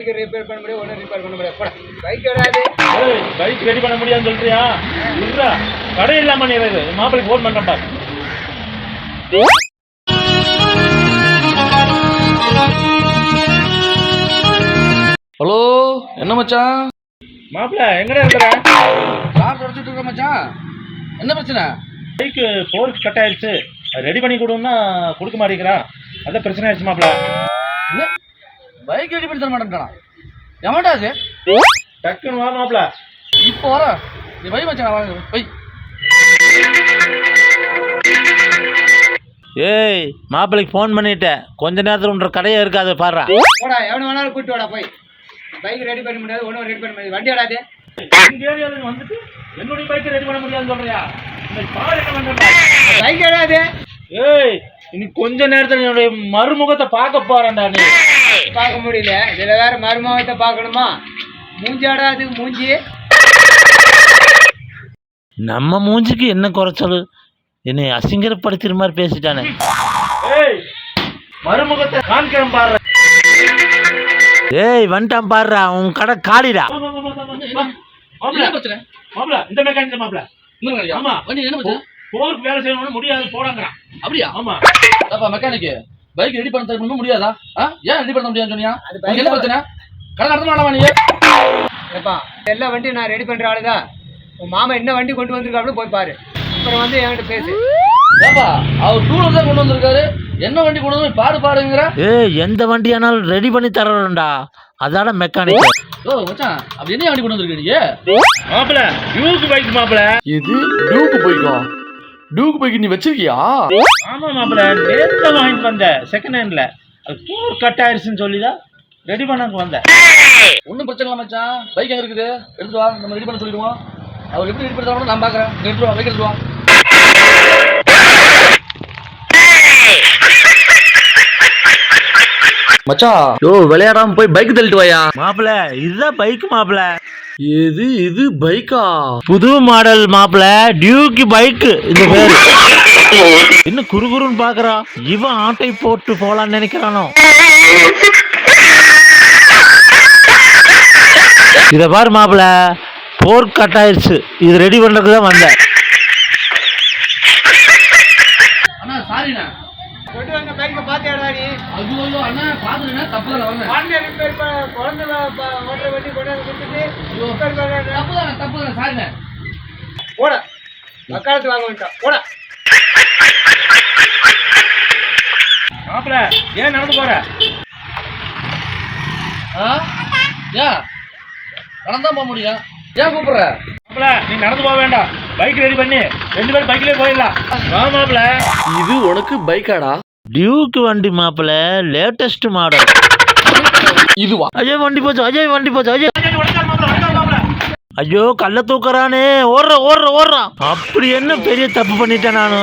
Bike repair பண்ண முடியாது ஒன்றும் ரிப்பேர் பண்ண முடியாது பைக் வராது பைக் ரெடி பண்ண முடியாதுன்னு சொல்றியா? இல்ல கடை இல்லாம நீ இரு. மாப்பிள்ளைக்கு ஃபோன் பண்றேன் பாரு. ஹலோ என்ன மச்சான்? மாப்பிள்ள எங்கடா இருக்கிற? கார் தொடச்சிட்டு இருக்க மச்சான். என்ன பிரச்சனை? பைக்கு போர்க் கட் ஆயிடுச்சு. ரெடி பண்ணி கொடுன்னா கொடுக்க மாட்டேங்கிறா. அதான் பிரச்சனை ஆயிடுச்சு மாப்பிள்ள பைக் ரெடி பண்ணி தர மாட்டேன்டா. எவன்டா அது டக்குன்னு வா மாப்பிள்ள இப்போ வர. நீ வை மச்சான் வாங்க. வை ஏய் மாப்பிள்ளைக்கு ஃபோன் பண்ணிட்டேன். கொஞ்ச நேரத்தில் உன்ற கடையே இருக்காது பாடுறா போடா எவன வேணாலும் கூட்டு வாடா போய். பைக் ரெடி பண்ண முடியாது ஒன்றும் ரெடி பண்ண முடியாது. வண்டி எங்க ஏரியாவில் வந்துட்டு என்னுடைய பைக்கை ரெடி பண்ண முடியாதுன்னு சொல்றியா? பைக் வராது ஏய் இனி கொஞ்ச நேரத்துல என்னுடைய மறுமுகத்தை பார்க்க போறேன்டா நீ. பார்க்க முடியல. இதுல வேற மருமகத்தை பார்க்கணுமா? மூஞ்சி ஆடாது மூஞ்சி. நம்ம மூஞ்சிக்கு என்ன குறைச்சல்? என்னை அசிங்கரப்படுத்துற மாதிரி பேசிட்டானே. ஏய் மறுமுகத்தை காமிக்கிறேன் பாரு. ஏய் வந்துட்டான் பாடுறா உன் கடை காலிடா. மாப்பிள்ள இந்த மெக்கானிக் இல்லையா? ஆமா. போருக்கு வேலை செய்யணும்னு முடியாது போடாங்கிறான். அப்படியா? ஆமா. அப்பா மெக்கானிக் பைக் ரெடி பண்ண தர முடியாதா? ஏன் ரெடி பண்ண முடியாதுன்னு சொன்னியா? என்ன பிரச்சனை? கடை நடத்த மாட்டா நீ? ஏப்பா எல்லா வண்டியும் நான் ரெடி பண்ற ஆளுதான் உன் மாமா என்ன வண்டி கொண்டு வந்திருக்காப்ல போய் பாரு. அப்புறம் வந்து என்கிட்ட பேசு. ஏப்பா அவர் டூலர் தான் கொண்டு வந்திருக்காரு. என்ன வண்டி கொண்டு வந்து பாடு பாடுங்கிற? ஏய் எந்த வண்டியானாலும் ரெடி பண்ணி தர்றேன்டா அதான மெக்கானிக் ஓ மச்சான் அப்படி என்ன வண்டி கொண்டு வந்திருக்க நீ? மாப்பிள்ள யூக்கு பைக் மாப்பிள்ள இது டியூக்கு பைக்கா டியூக்கு பைக் நீ வச்சிருக்கியா? ஆமா மாப்பிள்ள நேர்ல வாங்கிட்டு வந்தேன் செகண்ட் ஹேண்ட்ல அது போர் கட் ஆயிடுச்சுன்னு சொல்லிதான் ரெடி பண்ண வந்தேன் ஒன்றும் பிரச்சனை இல்லை மச்சான். பைக் எங்க இருக்குது? எடுத்து வா. நம்ம ரெடி பண்ண சொல்லிடுவோம். அவர் எப்படி ரெடி பண்ணி தரணும் நான் பார்க்குறேன் எடுத்து வா. பைக் எடுத்து வா. மச்சான். யோ விளையாடாம போய் பைக் தள்ளிட்டு வாயா. மாப்பிள்ள இதுதான் பைக் மாப்பிள்ள எது இது பைக்கா? புது மாடல் மாப்பிள்ள டியூக்கு பைக் இந்த பேரு. இன்னும் குறுகுறுன்னு பாக்குறான் இவன் ஆட்டை போட்டு போலான்னு நினைக்கிறானோ? இத பாரு மாப்பிள்ள போர் கட் ஆயிடுச்சு இது ரெடி பண்றதுக்கு தான் வந்தேன். கொண்டு வந்த பைக்கை பார்த்தியாடா நீ ஐயோ அண்ணா பாத்துருண்ணா தப்பு தான் வண்டி ரிப்பேர் குழந்தை ஓட்டுற வண்டி கொண்டு வந்து கொடுத்துட்டு ரிப்பேர் பண்ண தப்பு தான் தப்பு தான் வக்காலத்து வாங்க வேண்டாம் போட. மாப்பிள்ள ஏன் நடந்து போற? ஆ? ஏன்? நடந்தான் போக முடியும் ஏன் கூப்பிடுற? மாப்பிள்ள நீ நடந்து போக வேண்டாம். பைக் ரெடி பண்ணி. ரெண்டு பேரும் பைக்லயே போயிடலாம். வா மாப்பிள்ள இது உனக்கு பைக்காடா? டியூக்கு வண்டி மாப்பிள்ள லேட்டஸ்ட் மாடல் இதுவா? அஜய் வண்டி போச்சு. அஜய் வண்டி போச்சு. அஜய். ஐயோ கள்ள தூக்குறானே. ஓடுற ஓடுற ஓடுறான் அப்படி என்ன பெரிய தப்பு பண்ணிட்டேன் நானு?